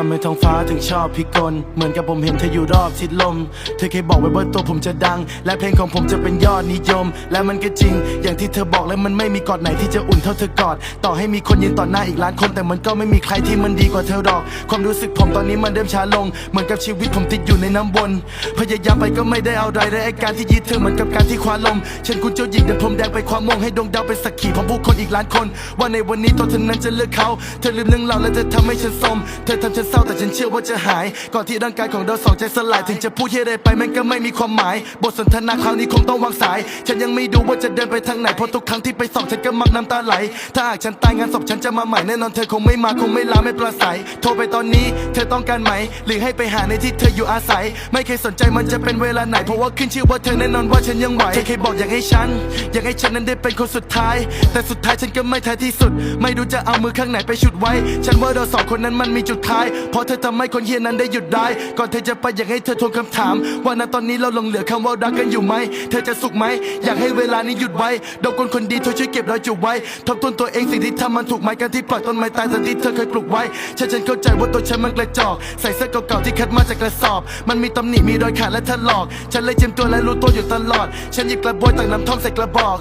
ทำให้ท้องฟ้าถึงชอบพิกล เหมือนกับผมเห็นเธออยู่รอบทิศลม เธอเคยบอกไว้ว่าตัวผมจะดัง และเพลงของผมจะเป็นยอดนิยม และมันก็จริง อย่างที่เธอบอกและมันไม่มีกอดไหนที่จะอุ่นเท่าเธอกอด ต่อให้มีคนยืนต่อหน้าอีกล้านคน แต่มันก็ไม่มีใครที่มันดีกว่าเธอหรอก ความรู้สึกผมตอนนี้มันเริ่มช้าลง เหมือนกับชีวิตผมติดอยู่ในน้ำวน พยายามไปก็ไม่ได้เอาใดและไอการที่ยึดเธอเหมือนกับการที่คว้าลมเช่นคุณเจ้าหญิงเดินพรมแดงไปความมงให้ดวงดาวเป็นสักขีของผู้คนอีกล้านคน ว่าในวันนี้ตัวเธอนั้นจะเลือกเขา เธอลืมเรื่องเราและเธอทำให้ฉันสมเธอทำฉันเศร้าแต่ฉันเชื่อว่าจะหาย ก่อนที่ร่างกายของเราสองใจสลาย ถึงจะพูดที่ใดไปมันก็ไม่มีความหมาย บทสนทนาคราวนี้คงต้องวางสาย ฉันยังไม่ดูว่าจะเดินไปทางไหน เพราะทุกครั้งที่ไปส่องฉันก็มักน้ำตาไหล ถ้าหากฉันตายงานศพฉันจะมาใหม่แน่นอนเธอคงไม่มาคงไม่ลาไม่ปราศัย โทรไปตอนนี้เธอต้องการไหม หรือให้ไปหาในที่เธออยู่อาศัย ไม่เคยสนใจมันจะเป็นเวลาไหน เพราะว่าขึ้นชื่อว่าเธอแน่นอนว่าฉันยังไหว เธอเคยบอกอยากให้ฉัน อยากให้ฉันนั้นได้เป็นคนสุดท้าย แต่สุดท้ายฉันก็ไม่ท้ายที่สุด ไม่รู้จะเอามือข้างไหนไปฉุดไว้ ฉันว่าเราสองคนนั้นมันมีจุดคล้ายเพราะเธอทำให้คนเฮียนั้นได้หยุดได้ ก่อนเธอจะไปอยากให้เธอทวงคำถาม ว่าณตอนนี้เราหลงเหลือคำว่ารักกันอยู่ไหม เธอจะสุขไหม อยากให้เวลานี้หยุดไว้ดอกคนคนดีเธอช่วยเก็บรอยจุดไว้ ทบทวนตัวเองสิ่งที่ทำมันถูกไหมการที่ปล่อยต้นไม้ตายทันที่เธอเคยปลูกไว้ฉันฉันเข้าใจว่าตัวฉันมันกระจอก ใส่เสื้อเก่าๆที่คัดมาจากกระสอบ มันมีตำหนิมีรอยขาดและถลอก ฉันเลยเจียมตัวและรู้ตัวอยู่ตลอด ฉันหยิบกระบวยตักน้ำท่อมใส่กระบอก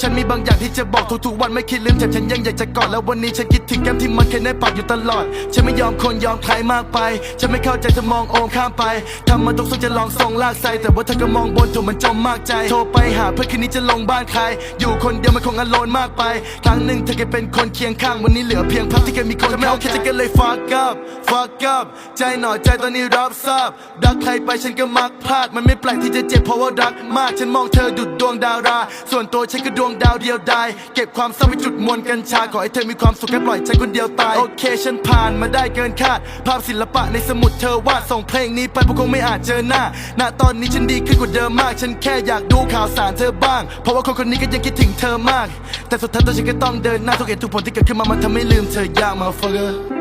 ฉันมีบางอย่างที่จะบอกทุกๆวันไม่คิดลืมแต่ฉันยังอยากจะกอดแล้ววันนี้ฉันคิดถึงแก้มที่มันเคยได้ปากอยู่ตลอด ฉันไม่ยอมคนยอมใครมากไป ฉันไม่เข้าใจเธอมองโอมข้ามไปทำมาทุกสุดจะลองส่งลากไซแต่ว่าเธอก็มองบนถูกมันจมมากใจ โทรไปหาเพื่อนคืนนี้จะลงบ้านใคร อยู่คนเดียวมันคงอโลนมากไป ครั้งหนึ่งเธอเคยเป็นคนเคียงข้างวันนี้เหลือเพียงภาพที่เคยมีคนไม่โอเคจะกันเลย fuck up fuck up ใจหน่อยใจตอนนี้รับทราบรักใครไปฉันก็มักพลาด มันไม่แปลกที่จะเจ็บเพราะว่ารักมาก ฉันมองเธอดุดดวงดารา ส่วนตัวฉันก็ดวงดาวเดียวดายเก็บความเศร้าไว้จุดมวลกัญชาขอให้เธอมีความสุขแค่ปล่อยฉันคนเดียวตายโอเคฉันผ่านมาได้เกินคาด ภาพศิลปะในสมุดเธอวาดส่งเพลงนี้ไปพวกคงไม่อาจเจอหน้าณตอนนี้ฉันดีขึ้นกว่าเดิมมาก ฉันแค่อยากดูข่าวสารเธอบ้าง เพราะว่าคนคนนี้ก็ยังคิดถึงเธอมาก แต่สุดท้ายตัวฉันก็ต้องเดินหน้าทุกเหตุทุกผลที่เกิดขึ้นมามันทำให้ลืมเธอยากมาเฟอร์